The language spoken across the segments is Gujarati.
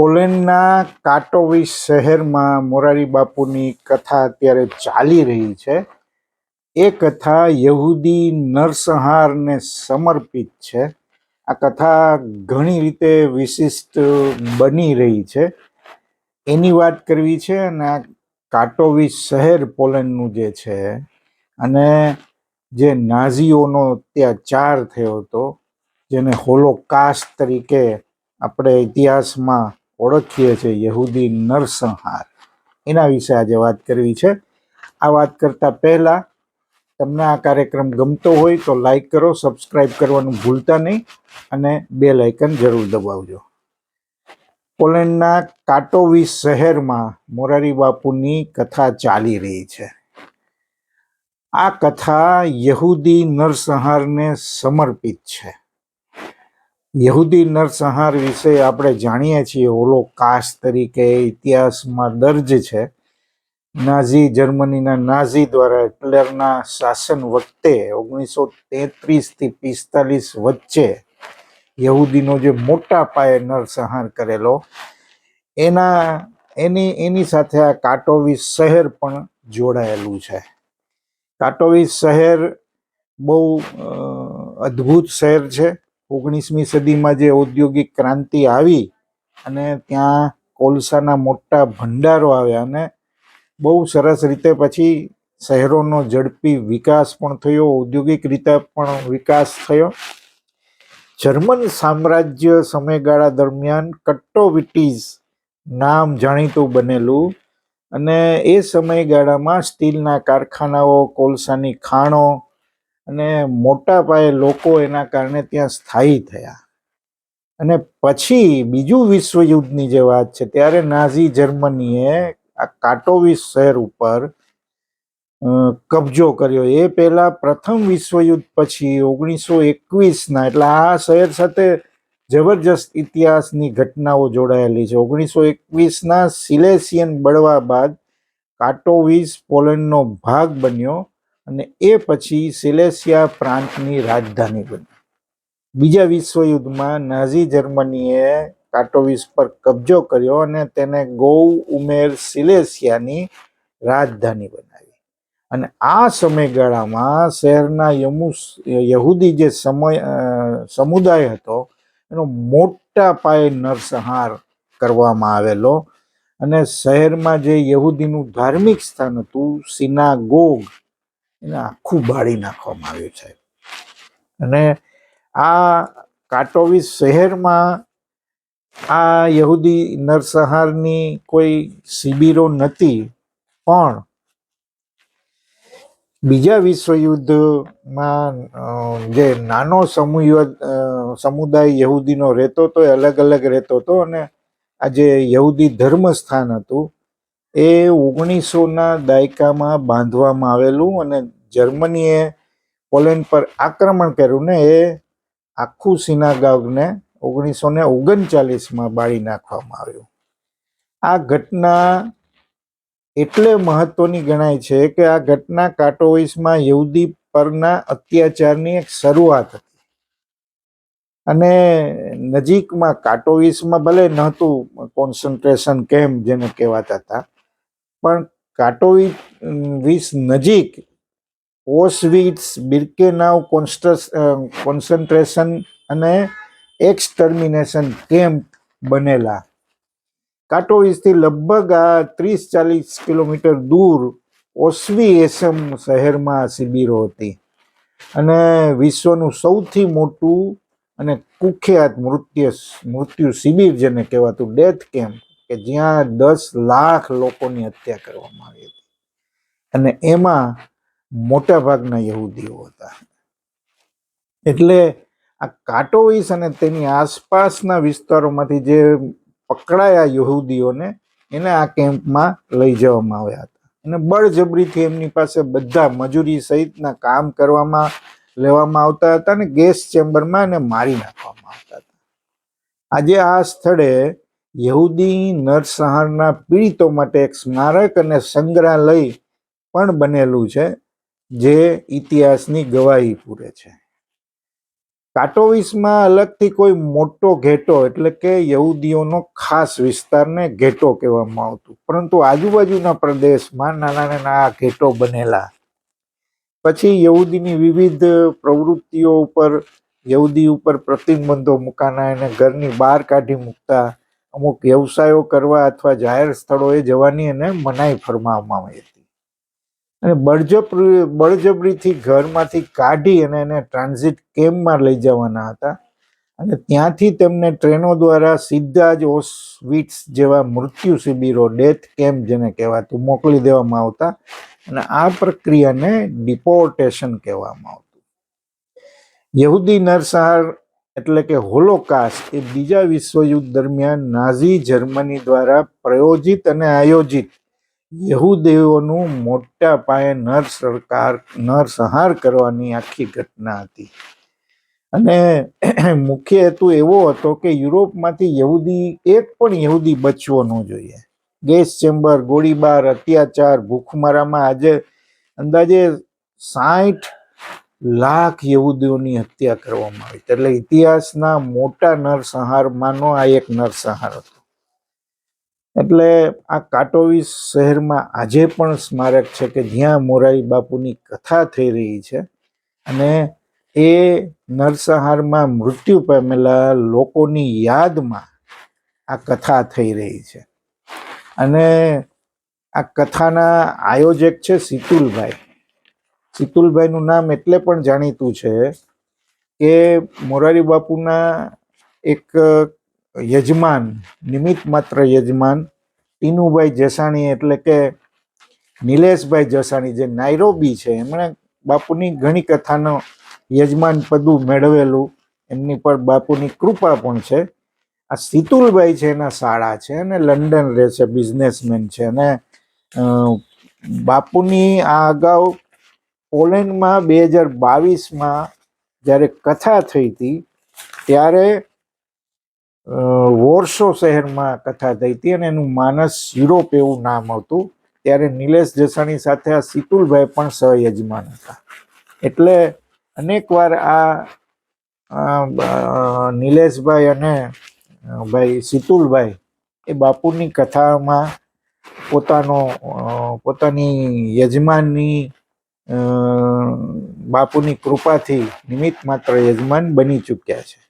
પોલેન્ડના કાટોવિસ શહેરમાં મોરારી બાપુની કથા અત્યારે ચાલી રહી છે. એ કથા યહૂદી નરસંહારને સમર્પિત છે. આ કથા ઘણી રીતે વિશિષ્ટ બની રહી છે. એની વાત કરવી છે અને આ કાટોવિસ શહેર પોલેન્ડનું જે છે અને જે નાઝીઓનો અત્યાચાર થયો હતો, જેને હોલોકાસ્ટ તરીકે આપણે ઇતિહાસમાં ઓળખીએ છીએ યહૂદી નરસંહાર. એના વિશે આજે વાત કરવી છે. આ વાત કરતા પહેલા તમને આ કાર્યક્રમ ગમતો હોય તો લાઈક કરો સબસ્ક્રાઈબ કરવાનું ભૂલતા નહીં અને બે લાઇકન જરૂર દબાવજો. પોલેન્ડના કાટોવિસ શહેરમાં મોરારી બાપુની કથા ચાલી રહી છે. આ કથા યહૂદી નરસંહારને સમર્પિત છે. યહૂદી નરસંહાર વિશે આપણે જાણીએ છીએ. ઓલો કાશ તરીકે ઇતિહાસમાં દર્જ છે. નાઝી જર્મનીના નાઝી દ્વારા હિટલરના શાસન વખતે ઓગણીસો તેત્રીસથી પિસ્તાલીસ વચ્ચે યહૂદીનો જે મોટા પાયે નરસંહાર કરેલો, એના, એની એની સાથે આ કાટોવિસ શહેર પણ જોડાયેલું છે. કાટોવિસ શહેર બહુ અદ્ભુત શહેર છે. ઓગણીસમી સદીમાં જે ઔદ્યોગિક ક્રાંતિ આવી અને ત્યાં કોલસાના મોટા ભંડારો આવ્યા અને બહુ સરસ રીતે પછી શહેરોનો ઝડપી વિકાસ પણ થયો, ઔદ્યોગિક રીતે પણ વિકાસ થયો. જર્મન સામ્રાજ્ય સમયગાળા દરમિયાન કટ્ટોવિટીઝ નામ જાણીતું બનેલું અને એ સમયગાળામાં સ્ટીલના કારખાનાઓ, કોલસાની ખાણો અને મોટા પાયે લોકો એના કારણે ત્યાં સ્થાયી થયા. અને પછી બીજું વિશ્વયુદ્ધની જે વાત છે, ત્યારે નાઝી જર્મનીએ આ કાટોવિસ શહેર ઉપર કબજો કર્યો. એ પહેલા પ્રથમ વિશ્વયુદ્ધ પછી ઓગણીસો એકવીસના, એટલે આ શહેર સાથે જબરજસ્ત ઇતિહાસની ઘટનાઓ જોડાયેલી છે. ઓગણીસો એકવીસના સિલેસિયન બળવા બાદ કાટોવિસ પોલેન્ડનો ભાગ બન્યો. અને એ પછી સિલેસિયા પ્રાંતની રાજધાની બની. બીજા વિશ્વયુદ્ધમાં નાઝી જર્મનીએ કાટોવિસ પર કબજો કર્યો અને તેને ગૌ ઉમેર સિલેસિયાની રાજધાની બનાવી. અને આ સમયગાળામાં શહેરના યમુસ, યહૂદી જે સમય સમુદાય હતો, એનો મોટા પાયે નરસંહાર કરવામાં આવેલો અને શહેરમાં જે યહૂદીનું ધાર્મિક સ્થાન હતું, સિનાગોગ એને આખું બાળી નાખવામાં આવ્યું છે. અને આ કાટોવીસ શહેરમાં આ યહૂદી નરસંહારની કોઈ શિબિરો નથી, પણ બીજા વિશ્વયુદ્ધમાં જે નાનો સમુય સમુદાય યહૂદીનો રહેતો હતો એ અલગ અલગ રહેતો હતો અને આ જે યહૂદી ધર્મસ્થાન હતું એ ઓગણીસોના દાયકામાં બાંધવામાં આવેલું અને જર્મનીએ પોલેન્ડ પર આક્રમણ કર્યું ને એ આખું સિનાગાગને ઓગણીસો ને ઓગણચાલીસમાં બાળી નાખવામાં આવ્યું. આ ઘટના એટલે મહત્વની ગણાય છે કે આ ઘટના કાટોવિસમાં યહૂદી પરના અત્યાચારની એક શરૂઆત હતી. અને નજીકમાં કાટોવિસમાં ભલે નહોતું કોન્સન્ટ્રેશન કેમ્પ જેને કહેવાતા હતા પણ કાટોવિસ વીસ નજીક ઓસવિટ્સ, બિર્કેનાવ કોન્સન્ટ્રેશન અને એક્સટર્મિનેશન કેમ્પ બનેલા. કાટોવિસથી લગભગ આ ત્રીસ ચાલીસ કિલોમીટર દૂર ઓસવી એસમ શહેરમાં શિબિરો હતી. અને વિશ્વનું સૌથી મોટું અને કુખ્યાત મૃત્યુ મૃત્યુ શિબિર જેને કહેવાતું ડેથ કેમ્પ કે જ્યાં દસ લાખ લોકોની હત્યા કરવામાં આવી હતી. અને એમાં મોટા ભાગના યહૂદીઓ હતા. એટલે આ કાટોઈસ અને તેની આસપાસના વિસ્તારોમાંથી જે પકડાયા યહૂદીઓને, એને આ કેમ્પમાં લઈ જવામાં આવ્યા હતા. અને બળજબરીથી એમની પાસે બધા મજૂરી સહિતના કામ કરવામાં, લેવામાં આવતા હતા અને ગેસ ચેમ્બરમાં એને મારી નાખવામાં આવતા હતા. આજે આ સ્થળે યહૂદી નરસંહારના પીડિતો માટે એક સ્મારક અને સંગ્રહાલય પણ બનેલું છે, જે ઇતિહાસની ગવાહી પૂરે છે. કાટોવીસમાં અલગથી કોઈ મોટો ઘેટો એટલે કે યહૂદીઓનો ખાસ વિસ્તારને ઘેટો કહેવામાં આવતું, પરંતુ આજુબાજુના પ્રદેશમાં નાના નાના ઘેટો બનેલા. પછી યહૂદીની વિવિધ પ્રવૃત્તિઓ ઉપર, યહૂદી ઉપર પ્રતિબંધો મૂકાના, એને ઘરની બહાર કાઢી મૂકતા અમુક વ્યવસાયો કરવા અથવા જાહેર સ્થળોએ જવાની એને મનાઈ ફરમાવવામાં આવી હતી. અને બળજબરી, બળજબરીથી ઘરમાંથી કાઢી અને એને ટ્રાન્ઝિટ કેમ્પમાં લઈ જવાના હતા અને ત્યાંથી તેમને ટ્રેનો દ્વારા સીધા જ ઓસવિટ્સ જેવા મૃત્યુ શિબિરો ડેથ કેમ્પ જેને કહેવાતું, મોકલી દેવામાં આવતા અને આ પ્રક્રિયાને ડિપોર્ટેશન કહેવામાં આવતું. યહૂદી નરસંહાર એટલે કે હોલોકાસ્ટ એ બીજા વિશ્વયુદ્ધ દરમિયાન નાઝી જર્મની દ્વારા પ્રયોજિત અને આયોજિત યહૂદીઓનું મોટા પાયે નર સરકાર નરસંહાર કરવાની આખી ઘટના હતી. અને મુખ્ય હેતુ એવો હતો કે યુરોપમાંથી યહૂદી, એક પણ યહૂદી બચવો ન જોઈએ. ગેસ ચેમ્બર, ગોળીબાર, અત્યાચાર, ભૂખમરામાં આજે અંદાજે સાઠ લાખ યહૂદીઓની હત્યા કરવામાં આવી. એટલે ઇતિહાસના મોટા નરસંહારમાંનો આ એક નરસંહાર હતો. એટલે આ કાટોવીસ શહેરમાં આજે પણ સ્મારક છે કે જ્યાં મોરારી બાપુની કથા થઈ રહી છે. અને એ નરસંહારમાં મૃત્યુ પામેલા લોકોની યાદમાં આ કથા થઈ રહી છે. અને આ કથાના આયોજક છે સિતુલભાઈ સિતુલભાઈનું નામ એટલે પણ જાણીતું છે કે મોરારી બાપુના એક યજમાન, નિમિત્ત માત્ર યજમાન, ટીનુભાઈ જસાણી એટલે કે નિલેશભાઈ જસાણી જે નાયરોબી છે, એમણે બાપુની ઘણી કથાનો યજમાન પદું મેળવેલું, એમની પર બાપુની કૃપા પણ છે. આ સિતુલભાઈ છે, એના શાળા છે અને લંડન રહે છે, બિઝનેસમેન છે અને બાપુની આ અગાઉ પોલેન્ડમાં બે હજાર બાવીસમાં જ્યારે કથા થઈ હતી, ત્યારે વોર્સો શહેરમાં કથા થઈ હતી અને એનું માનસ યુરોપ એવું નામ હતું. ત્યારે નિલેશ જસાણી સાથે આ સિતુલભાઈ પણ સહયજમાન હતા. એટલે અનેકવાર આ નિલેશભાઈ અને ભાઈ સિતુલભાઈ એ બાપુની કથામાં પોતાનો પોતાની યજમાનની બાપુની કૃપાથી નિમિત્ત માત્ર યજમાન બની ચૂક્યા છે.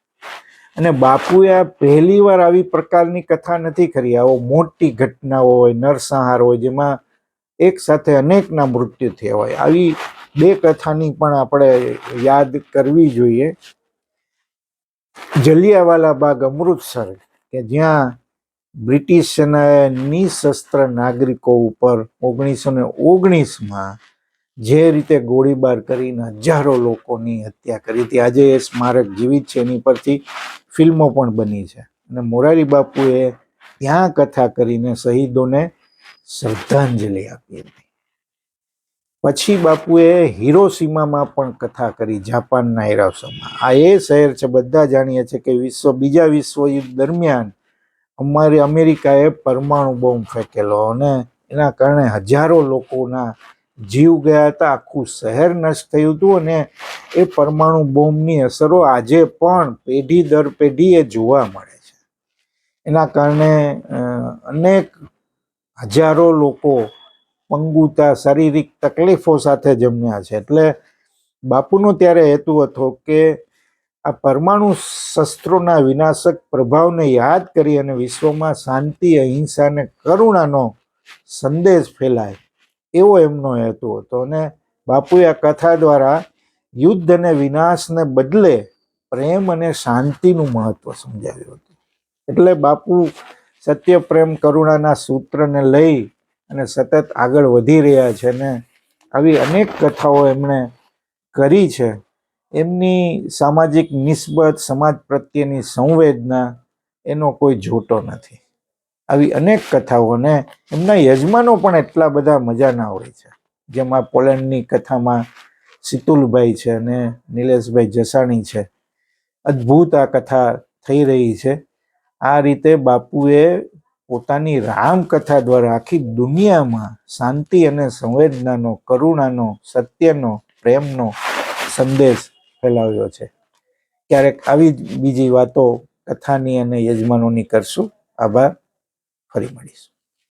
અને બાપુએ આ પહેલી વાર આવી પ્રકારની કથા નથી કરી. આવો મોટી ઘટનાઓ હોય, નરસંહાર હોય, જેમાં એક સાથે અનેકના મૃત્યુ થયા હોય. આવી બે કથાની પણ આપણે યાદ કરવી જોઈએ. જલિયાવાલા બાગ અમૃતસર, કે જ્યાં બ્રિટિશ સેનાએ નિશસ્ત્ર નાગરિકો ઉપર ઓગણીસો ને ઓગણીસમાં જે રીતે ગોળીબાર કરીને હજારો લોકોની હત્યા કરી હતી. આજે એ સ્મારક જીવિત છે, એની પરથી ફિલ્મો પણ બની છે. અને મોરારી બાપુએ ત્યાં કથા કરીને શહીદોને શ્રદ્ધાંજલિ આપી હતી. પછી બાપુએ હિરોસીમામાં પણ કથા કરી જાપાનના હિરોશીમા આ એ શહેર છે, બધા જાણીએ છીએ કે વિશ્વ, બીજા વિશ્વયુદ્ધ દરમિયાન અમારી અમેરિકાએ પરમાણુ બોમ્બ ફેંકેલો અને એના કારણે હજારો લોકોના જીવ ગયા હતા, આખું શહેર નષ્ટ થયું હતું અને એ પરમાણુ બોમ્બની અસરો આજે પણ પેઢી દર પેઢી એ જોવા મળે છે. એના કારણે અનેક હજારો લોકો પંગુતા, શારીરિક તકલીફો સાથે જમ્યા છે. એટલે બાપુનો ત્યારે હેતુ હતો કે આ પરમાણુ શસ્ત્રોના વિનાશક પ્રભાવને યાદ કરી અને વિશ્વમાં શાંતિ, અહિંસા અને કરુણાનો સંદેશ ફેલાય. એવો એમનો હેતુ હતો અને બાપુએ આ કથા દ્વારા યુદ્ધ અને વિનાશને બદલે પ્રેમ અને શાંતિનું મહત્વ સમજાવ્યું હતું. એટલે બાપુ સત્ય, પ્રેમ, કરુણાના સૂત્રને લઈ અને સતત આગળ વધી રહ્યા છે ને આવી અનેક કથાઓ એમણે કરી છે. એમની સામાજિક નિસ્બત, સમાજ પ્રત્યેની સંવેદના એનો કોઈ જોટો નથી. આવી અનેક કથાઓને એમના યજમાનો પણ એટલા બધા મજાના હોય છે. જેમાં પોલેન્ડની કથામાં સિતુલભાઈ છે અને નિલેશભાઈ જસાણી છે. અદ્ભુત આ કથા થઈ રહી છે. આ રીતે બાપુએ પોતાની રામકથા દ્વારા આખી દુનિયામાં શાંતિ અને સંવેદનાનો, કરુણાનો, સત્યનો, પ્રેમનો સંદેશ ફેલાવ્યો છે. ક્યારેક આવી જ બીજી વાતો કથાની અને યજમાનોની કરશું. આભાર. ફરી મળીશું.